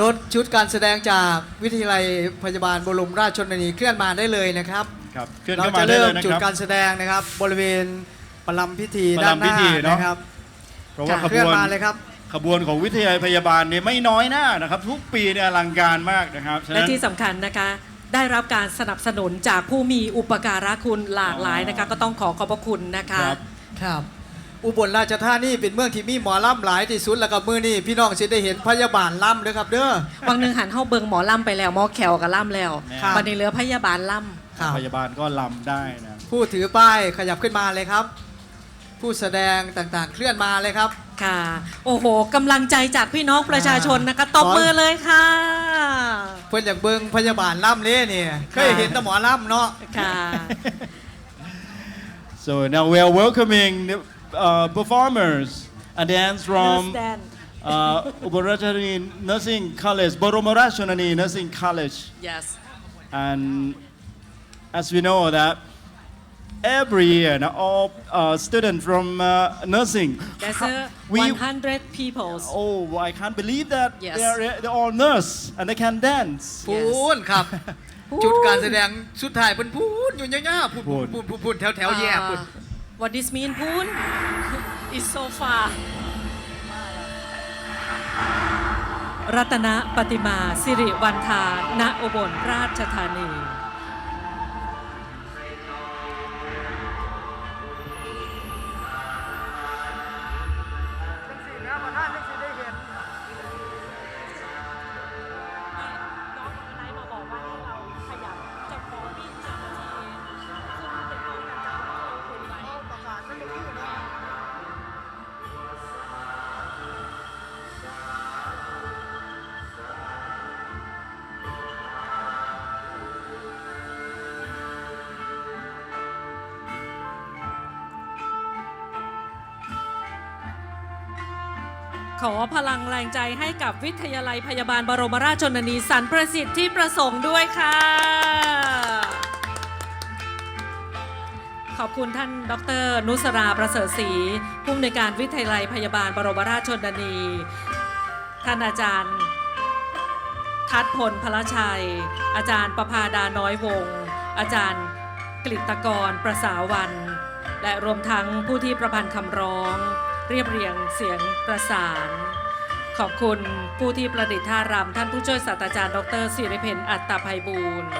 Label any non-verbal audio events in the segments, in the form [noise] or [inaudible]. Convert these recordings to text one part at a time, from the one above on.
รถชุดการแสดงจากวิทยาลัยพยาบาลบรมราชชนนีเคลื่อนมาได้เลยนะครับ ครับเคลื่อนเราเข้ามาจะได้เริ่เลมยนะจุดครับการแสดงนะครับ บริเวณประลำพิธีประด้านลำหพิน้าธีเนอะ นะครับเพราะว่าขเคลื่บอนวนมาเลยครับ ขบวนของวิทยาลัยพยาบาลเนี่ยไม่น้อยหน้านะครับ ทุกปีเนี่ยอลังการมากนะครับฉะและนั้น ที่สำคัญนะคะ ได้รับการสนับสนุนจากผู้มีอุปการะคุณหลากหลายนะคะ ก็ต้องขอขอบพระคุณนะคะ ครับ ครับ อุบลราชธานีเป็นเมืองที่มีหมอล่ำหลายที่สุดแล้วก็มือนี่พี่น้องสิได้เห็นพยาบาลล่ำเด้อครับ เด้อ วังหนึ่งหันเข้าเบิงหมอล่ำไปแล้วหมอแขวกับล่ำแล้วครับ วันนี้เหลือพยาบาลล่ครับ พยาบาลก็ลำได้นะ ผู้ถือป้ายขยับขึ้นมาเลยครับ ผู้แสดงต่างๆ เคลื่อนมาเลยครับำค่ะ โอ้โหกำลังใจจากพี่น้องประชาชนนะคะตบมือเลยค่ะ เพื่อนอยากเบิงพยาบาลล่ำเลยเนี่ยเคยเห็นแต่หมอล่ำเนาะ ค่ะ so now we are welcoming the uh, performers and dance from Understand. uh, Ubarachani Nursing College Boromarashonani Nursing College yes and as we know that every year now, all uh, students from uh, nursing there's a [laughs] we 100 people oh I can't believe that Yes. they are they're all nurse and they can dance พูนครับ พูน จุดการแสดงสุดท้ายเพิ่นพูนอยู่ยาวๆพูน พู พู น นพูนพูนพูนแถวแถวๆแย่พูน Uh, what this mean พูน is so far รัตนปฏิมาสิริวันทาณอุบลราชธานี ขอพลังแรงใจให้กับวิทยาลัยพยาบาลบรมราชชนนีสันประสิทธิ์ที่ประสงค์ด้วยค่ะ ขอบคุณท่านดร นุสราประเสริฐศรีผู้อำนวยการวิทยาลัยพยาบาลบรมราชชนนี ท่านอาจารย์ ทัดพลพลชัย อาจารย์ประภาดาน้อยวงศ์อาจารย์กฤตกรประสาวัน และรวมทั้งผู้ที่ประพันธ์คำร้อง เรียบเรียงเสียงประสาน ขอบคุณผู้ที่ประดิษฐ์ท่ารำท่านผู้ช่วยศาสตราจารย์ ดรศิริเพนอัตตาภัยบูรณ์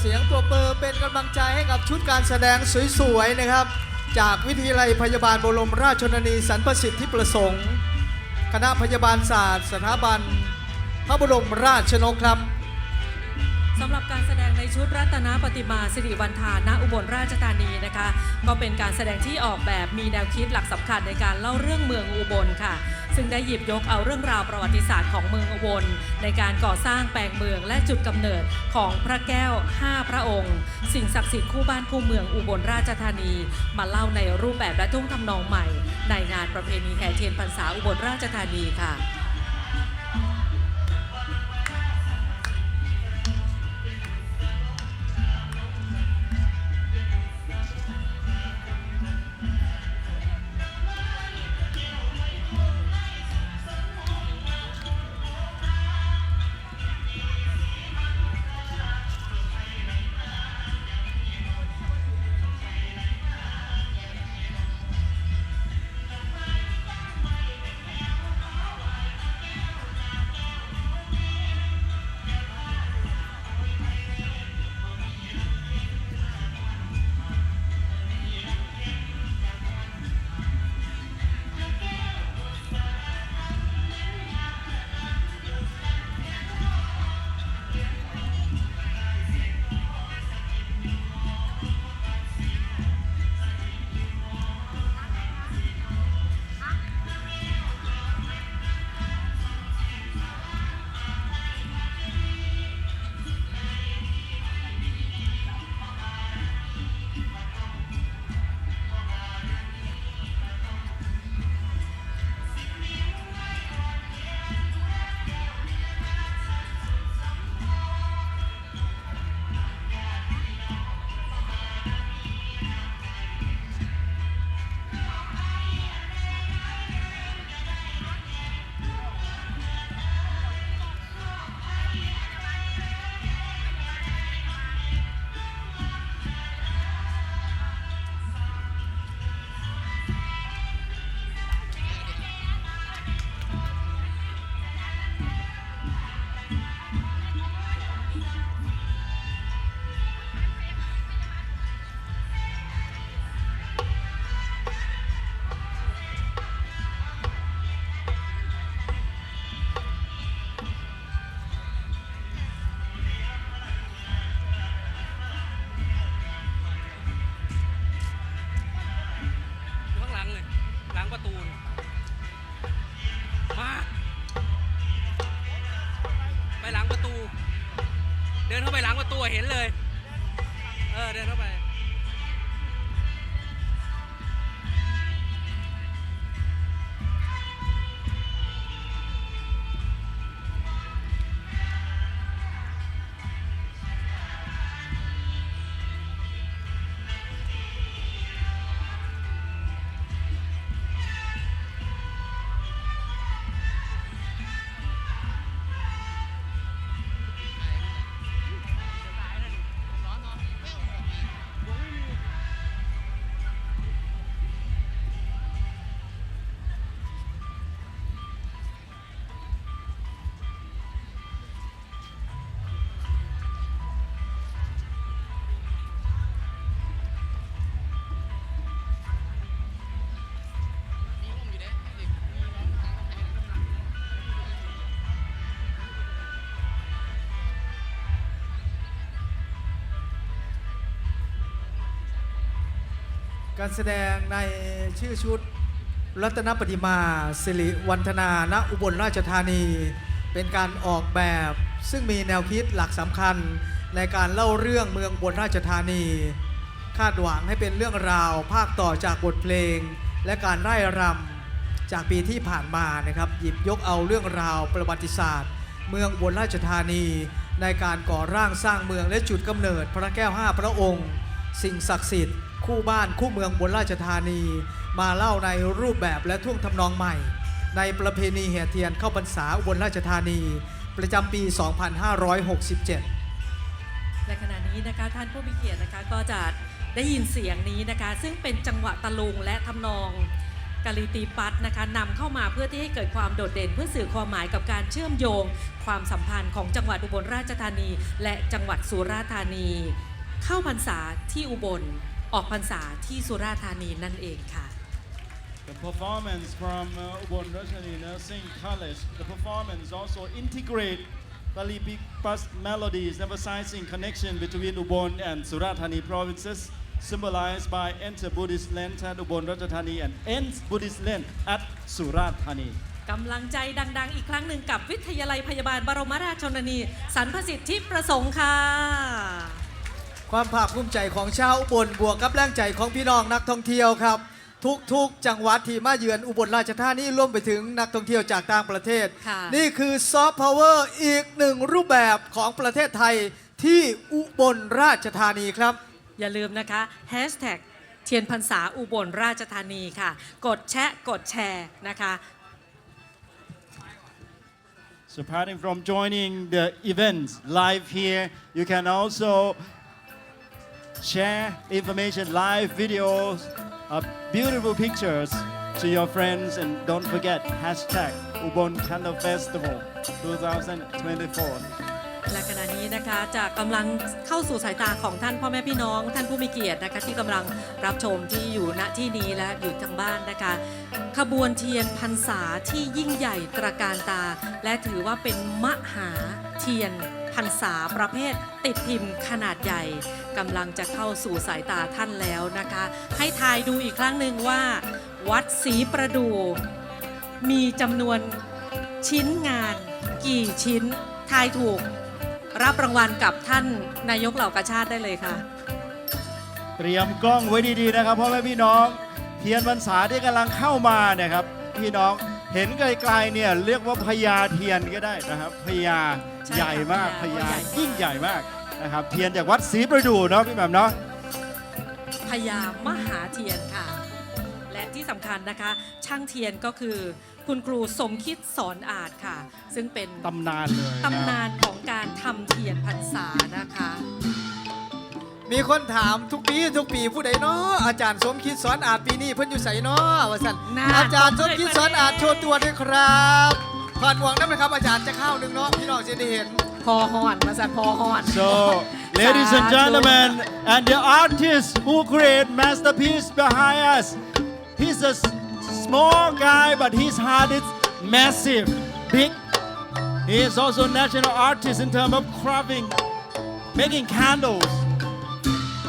เสียงปรบมือเป็นกำลังใจให้กับชุดการแสดงสวยๆนะครับ จากวิทยาลัยพยาบาลบรมราชชนนีสันประสิทธิประสงค์ คณะพยาบาลศาสตร์ สถาบัน พระบรมราชชนกครับสำหรับการแสดงในชุดรัตนปฏิมาสิริวันทาณอุบลราชธานีนะคะ ก็เป็นการแสดงที่ออกแบบมีแนวคิดหลักสำคัญในการเล่าเรื่องเมืองอุบลค่ะ ซึ่งได้หยิบยกเอาเรื่องราวประวัติศาสตร์ของเมืองอุบลในการก่อสร้างแปลงเมืองและจุดกำเนิดของพระแก้ว 5 พระองค์ สิ่งศักดิ์สิทธิ์คู่บ้านคู่เมืองอุบลราชธานี มาเล่าในรูปแบบและทุ่งทำนองใหม่ ในงานประเพณีแห่เทียนพรรษาอุบลราชธานีค่ะ เห็นเลย การแสดงในชื่อชุดรัตนปฏิมาสิริวันธนาณอุบลราชธานี เป็นการออกแบบซึ่งมีแนวคิดหลักสำคัญในการเล่าเรื่องเมืองอุบลราชธานี คาดหวังให้เป็นเรื่องราวภาคต่อจากบทเพลง และการไร่รำจากปีที่ผ่านมานะครับหยิบยกเอาเรื่องราวประวัติศาสตร์ เมืองอุบลราชธานี ในการก่อร่างสร้างเมืองและจุดกำเนิดพระแก้วห้าพระองค์ สิ่งศักดิ์สิทธิ์ คู่บ้านคู่เมืองบนราชธานี มาเล่าในรูปแบบและท่วงทำนองใหม่ ในประเพณีแห่เทียนเข้าพรรษาอุบลราชธานี ประจำปี 2567 ในขณะนี้นะคะท่านผู้มีเกียรตินะคะก็จะได้ยินเสียงนี้นะคะ ซึ่งเป็นจังหวะตะลุงและทำนองกาลิตีปัตนะคะนำเข้ามาเพื่อที่ให้เกิดความโดดเด่น เพื่อสื่อความหมายกับการเชื่อมโยง ความสัมพันธ์ของจังหวัดอุบลราชธานี และจังหวัดสุราษฎร์ธานี เข้าพรรษาที่อุบล ออกพรรษาที่สุราษฎร์ธานีนั่นเองค่ะ The performance from uh, Ubon Ratchani Nursing College, the performance also integrate Bali Big Bus melodies emphasizing connection between Ubon and Surathani provinces, symbolized by enter Buddhist land at Ubon Ratchathani and ends Buddhist land at Surathani. กำลังใจดัง ๆ อีกครั้งหนึ่งกับวิทยาลัยพยาบาลบรมราชชนนี สรรพสิทธิประสงค์ค่ะ ความภาคภูมิใจของชาวอุบลบวกกับแรงใจของพี่น้องนักท่องเที่ยวครับ ทุกๆ จังหวัดที่มาเยือนอุบลราชธานีรวมไปถึงนักท่องเที่ยวจากต่างประเทศ ค่ะ นี่คือซอฟต์พาวเวอร์อีกหนึ่งรูปแบบของประเทศไทยที่อุบลราชธานีครับ อย่าลืมนะคะแฮชแท็กเทียนพรรษาอุบลราชธานีค่ะ กดแชะกดแชร์นะคะ So apart from joining the events live here, you can also share information, live videos, uh, beautiful pictures to your friends and don't forget hashtag Ubon Candle Festival 2024. และขณะนี้นะคะจะกำลังเข้าสู่สายตาของท่านพ่อแม่พี่น้อง ท่านผู้มีเกียรตินะคะที่กำลังรับชมที่อยู่ณที่นี้และอยู่ทางบ้านนะคะ ขบวนเทียนพรรษาที่ยิ่งใหญ่ตระการตา และถือว่าเป็นมหาเทียน รรษาประเภทติดพิมพ์ขนาดใหญ่กำลังจะเข้าสู่สายตาท่านแล้วนะคะ ให้ทายดูอีกครั้งหนึ่งว่า วัดศรีประดู มีจำนวนชิ้นงาน กี่ชิ้น ทายถูก รับรางวัลกับท่านนายกเหล่ากาชาติได้เลยค่ะ เตรียมกล้องไว้ดีๆนะครับพ่อแม่พี่น้องเทียนพรรษาที่กำลังเข้ามาเนี่ยครับพี่น้องเห็นไกลๆเนี่ยเรียกว่าพญาเทียนก็ได้นะครับพญา ช่ค่ะใหญ่มากพพญาญาใหญ่ยิ่งใหญ่มากนะครับ เทียนจากวัดศรีประดู่เนาะพี่แหม่มเนาะ พญามหาเทียนค่ะ และที่สำคัญนะคะ ช่างเทียนก็คือ คุณครูสมคิดสอนอาจค่ะ ซึ่งเป็นตำนานเลยะตำนานของการทำเทียนพรรษานะคะ มีคนถามทุกปีทุกปีผู้ใดเนาะอาจารย์สมคิดสอนอาจปีนี้เพิ่นอยู่ใสเนาะว่าสันน่าอาจารย์สมคิดสอนอาจโชว์ตัวด้วยครับ ผ่านหวังได้ไหมครับอาจารย์จะเข้าหนึ่งเนาะพี่น้องจะได้เห็น พอหอนมาสันพอหอน So ladies and gentlemen and the artist who create masterpiece behind us he's a s- small guy but his heart is massive big he is also national artist in terms of carving making candles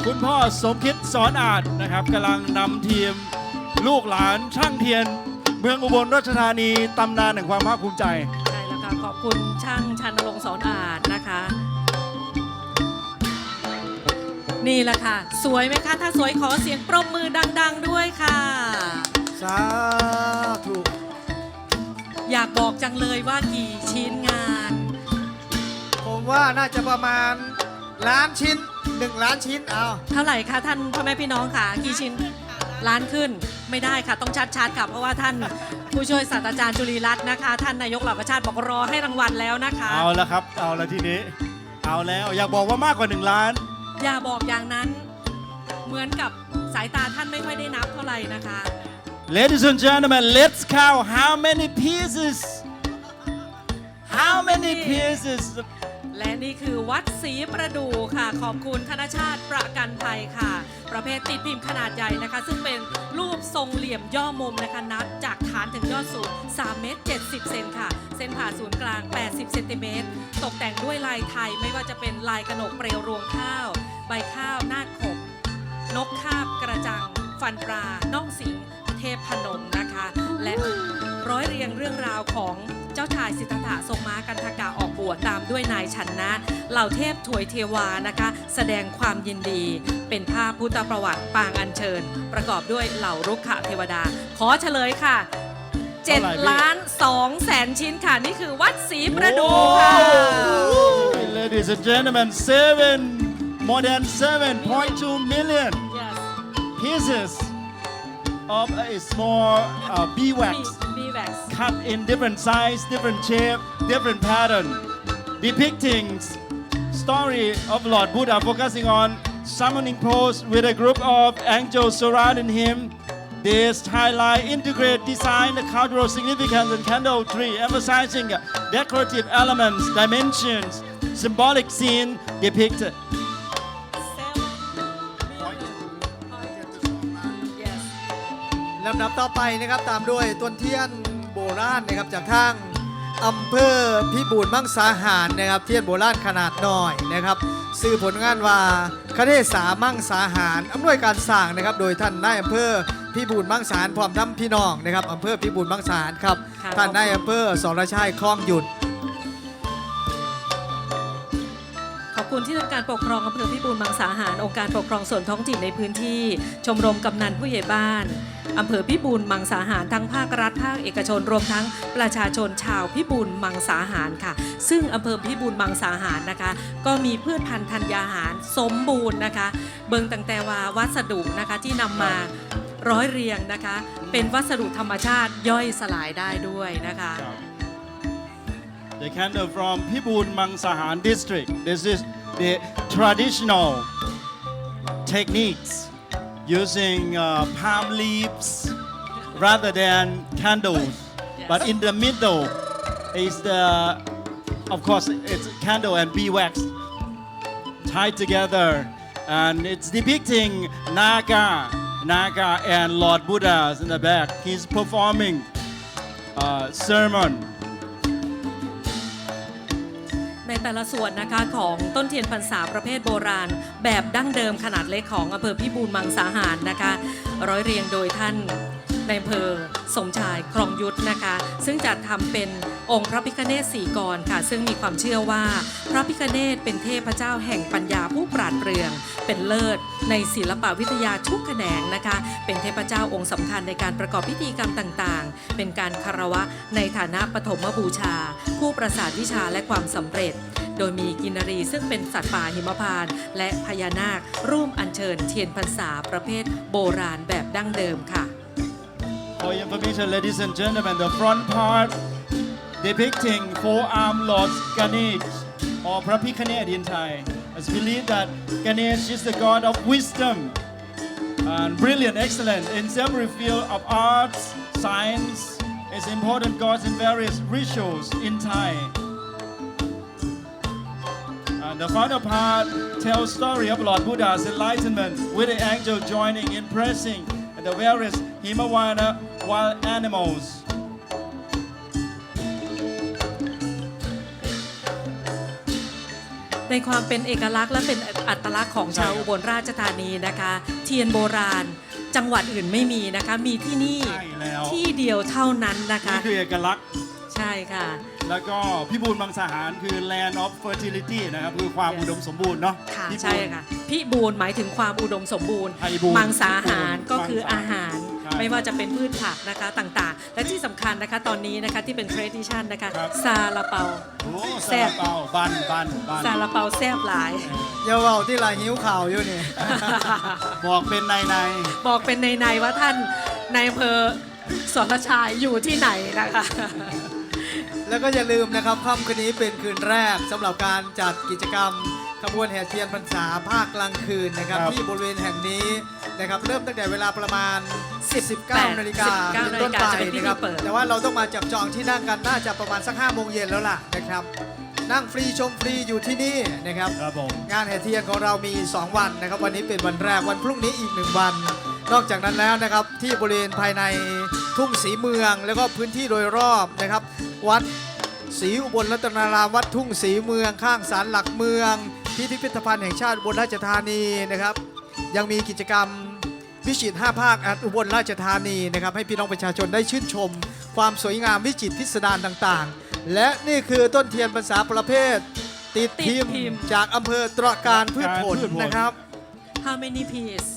คุณพ่อสมคิดสอนอาจนะครับกำลังนำทีม ลูกหลานช่างเทียน เมืองอุบลราชธานีตำนานแห่งความภาคภูมิใจ ใช่แล้วค่ะขอบคุณช่างชันนรงค์สอนอาจนะคะ นี่แหละค่ะ สวยไหมคะถ้าสวยขอเสียงปรบมือดัง ๆ ด้วยค่ะ สาธุอยากบอกจังเลยว่ากี่ชิ้นงาน ผมว่าน่าจะประมาณล้านชิ้นหนึ่งล้านชิ้นเอา เท่าไหร่คะท่านพ่อแม่พี่น้องค่ะกี่ชิ้น ล้านขึ้นไม่ได้ค่ะ ต้องชัดๆค่ะ เพราะว่าท่านผู้ช่วยศาสตราจารย์จุลีรัตน์นะคะ ท่านนายกเหล่ากาชาติบอกรอให้รางวัลแล้วนะคะ เอาละครับ เอาละทีนี้ เอาแล้วอยากบอกว่ามากกว่า 1 ล้าน อย่าบอกอย่างนั้นเหมือนกับสายตาท่านไม่ค่อยได้นับเท่าไหร่นะคะ Ladies and gentlemen let's count how many pieces how many pieces และนี่คือวัดศรีประดูค่ะ ขอบคุณธนชาติประกันภัยค่ะ ประเภทติดพิมพ์ขนาดใหญ่นะคะ ซึ่งเป็นรูปทรงเหลี่ยมย่อมุมนะคะ นับจากฐานถึงยอดสูง3เมตร70 เซนค่ะ เส้นผ่าศูนย์กลาง 80 เซนติเมตร ตกแต่งด้วยลายไทยไม่ว่าจะเป็นลายกระหนกเปลวรวงข้าว ใบข้าวหน้าขบ นกคาบกระจัง ฟันปลา น่องสิง เทพพนมนะคะ และร้อยเรียงเรื่องราวของเจ้าชายสิทธัตถะทรงม้ากันทกากบ วชตามด้วยนายชันนะเหล่าเทพถวยเทวานะคะ แสดงความยินดี เป็นภาพพุทธประวัติปางอัญเชิญ ประกอบด้วยเหล่ารุกขเทวดา ขอเฉลยค่ะเท่าไหร่พี่7ล้าน2แสนชิ้นค่ะ นี่คือวัดศรีประดูค่ะ Ladies and gentlemen seven more than 7.2 million yes pieces of a small uh, beeswax B-Wax cut in different size, different shape, different pattern, depicting story of Lord Buddha focusing on summoning pose with a group of angels surrounding him This highlight integrate design the cultural significance in candle tree, emphasizing decorative elements, dimensions, symbolic scene depicted. yes ลำดับต่อไปนะครับตามด้วยต้นเทียนโบราณนะครับจากทาง อำเภอพิบูลมังสาหารนะครับเทียนโบราณขนาดน้อยนะครับสื่อผลงานว่าคเทศามั่งสาหารอำนวยการสร้างนะครับ โดยท่านนายอำเภอพิบูลมังสาหารพร้อมทั้งพี่น้องนะครับอำเภอพิบูลมังสาหารครับค่ะท่านนายอำเภอสรชัยคล้องหยุด คุณที่ทำการปกครองอำเภอพิบูลมังสาหาร องค์การปกครองส่วนท้องถิ่นในพื้นที่ ชมรมกำนันผู้ใหญ่บ้านอำเภอพิบูลมังสาหารทั้งภาครัฐภาคเอกชนรวมทั้งประชาชนชาวพิบูลมังสาหารค่ะ ซึ่งอำเภอพิบูลมังสาหารนะคะ ก็มีพืชพันธุ์ธัญญาหารสมบูรณ์นะคะ เบิงตั้งแต่ว่าวัสดุนะคะที่นำมาร้อยเรียงนะคะ เป็นวัสดุธรรมชาติย่อยสลายได้ด้วยนะคะ The candle from Pibun Mangsahan district. This is the traditional techniques using uh, palm leaves rather than candles. But in the middle is the, of course, it's candle and beeswax tied together, and it's depicting Naga, Naga and Lord Buddhas in the back. He's performing uh, sermon. แต่ละส่วนนะคะของต้นเทียนพรรษาประเภทโบราณ แบบดั้งเดิมขนาดเล็กของอำเภอพิบูลมังสาหารนะคะ ร้อยเรียงโดยท่านในอำเภอสมชายครองยุทธนะคะ ซึ่งจัดทำเป็น องค์พระพิคเนศสีกรค่ะ ซึ่งมีความเชื่อว่า พระพิคเนศเป็นเทพเจ้าแห่งปัญญาผู้ปราดเปรื่อง เป็นเลิศในศิลปวิทยาทุกแขนงนะคะ เป็นเทพเจ้าองค์สำคัญในการประกอบพิธีกรรมต่างๆ เป็นการคารวะในฐานะปฐมบูชา ผู้ประสาทวิชาและความสำเร็จโดยมีกินนรีซึ่งเป็นสัตว์ป่าหิมพานต์และพญานาค ร่วมอัญเชิญเทียนพรรษาประเภทโบราณแบบดั้งเดิมค่ะ For your information, ladies and gentlemen, the front part depicting four-armed Lord Ganesh or Prapikaned in Thai. It's believed that Ganesh is the god of wisdom and brilliant, excellent in every field of arts, science. Is important gods in various rituals in Thai. And the final part tells story of Lord Buddha's enlightenment with the angel joining in praising the various Himalaya wild animals. ในความเป็นเอกลักษณ์และเป็นอัตลักษณ์ของชาวอุบลราชธานีนะคะ เทียนโบราณ จังหวัดอื่นไม่มีนะคะ มีที่นี่ใช่แล้ว ที่เดียวเท่านั้นนะคะ นี่คือเอกลักษณ์ ใช่ค่ะ แล้วก็พิบูลมังสาหารคือ land of fertility นะครับ คือความ Yes อุดมสมบูรณ์เนาะค่ะพิบูล ใช่ค่ะพี่บูลหมายถึงความอุดมสมบูรณ์ไทยบูรณ์มังสาหารพิบูลก็คืออาหารใช่ ไม่ว่าจะเป็นพืชผักนะคะต่างๆ และที่สำคัญนะคะตอนนี้นะคะที่เป็น tradition นะคะครับ ซาลาเปา โอ้แซ่ซาบ ลาเปาบันบันบันซาลาเปาแซ่บหลาย อย่าเว่าที่ลายหิ้วข่าวอยู่นี่ บอกเป็นในในบอกเป็นในในๆว่าท่านในายอำเภอสนชายอยู่ที่ไหนนะคะ แล้วก็อย่าลืมนะครับค่ำคืนนี้เป็นคืนแรกสำหรับการจัดกิจกรรม ขบวนแห่เทียนพรรษาภาคกลางคืนนะครับ ที่บริเวณแห่งนี้นะครับ เริ่มตั้งแต่เวลาประมาณ 19นาฬิกา19เป็นต้นไปจะเป็นพิธีนะครับเปิด แต่ว่าเราต้องมาจับจองที่นั่งกันน่าจะประมาณสัก5โมงเย็นแล้วล่ะนะครับ นั่งฟรีชมฟรีอยู่ที่นี่นะครับ ครับผม งานแห่เทียนของเรามี 2 วันนะครับ วันนี้เป็นวันแรกวันพรุ่งนี้อีก 1 วัน นอกจากนั้นแล้วนะครับ ที่บริเวณภายในทุ่งสีเมือง แล้วก็พื้นที่โดยรอบนะครับ วัดศรีอุบลรัตนารามวัดทุ่งสีเมือง ข้างศาลหลักเมืองที่ พิพิธภัณฑ์แห่งชาติอุบลราชธานีนะครับ ยังมีกิจกรรมวิจิตร5ภาคอันอุบลราชธานีนะครับ ให้พี่น้องประชาชนได้ชื่นชม ความสวยงามวิจิตรพิสดารต่างๆ และนี่คือต้นเทียนภาษาประเภท ติดติดพิมพ์พิมพ์จากอำเภอตระการพืชผลพืชผลนะครับ How many piece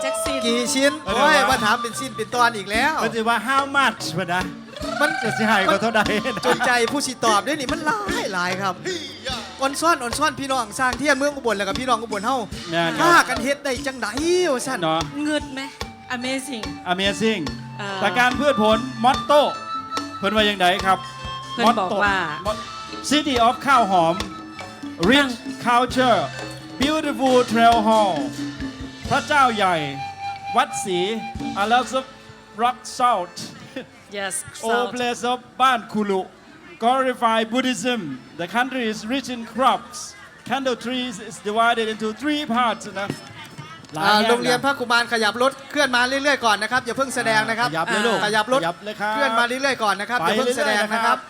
แจ็คซินกี่ชิ้นเออโอ้ยเดี๋ยวนะมาถามเป็นสิ้นเป็นตอนอีกแล้ว มันจะว่า how much วะนะ มันจะสิใหายก็เท่าใดจนใจผู้สิตอบด้วยนี่มันหลายหลายครับอ่อนซ่อนอ่อนซ่อนพี่น้องสร้างเทียนเมืองอุบลแล้วกับพี่น้องอุบลเฮาแน่นฆ่าอนกันเฮ็ดได้จังไดวะสั่นเนาะ เงืดไหม Amazing Amazing เอ่อ แต่การพืชผลมอตโต้เพิ่นว่าอย่างไดครับ เพิ่นบอกว่า Motto City of ข้าวหอม Rich Culture Beautiful Trail Hall พระเจ้าใหญ่ วัดศรี I love the rock salt yes all salt place of บ้านคุลุ glorify Buddhism the country is rich in crops candle trees is divided into three parts นะหลายอ่าแง่โรงเรียนนะพระกุมารขยับรถเคลื่อนมาเรื่อยๆก่อนนะครับอย่าเพิ่งแสดงนะครับขยับเลยลูกขยับรถขยับเลยครับเคลื่อนมาเรื่อยๆก่อนนะครับไปอย่าเพิ่งแสดงเรื่อยๆนะนะคครัรับบ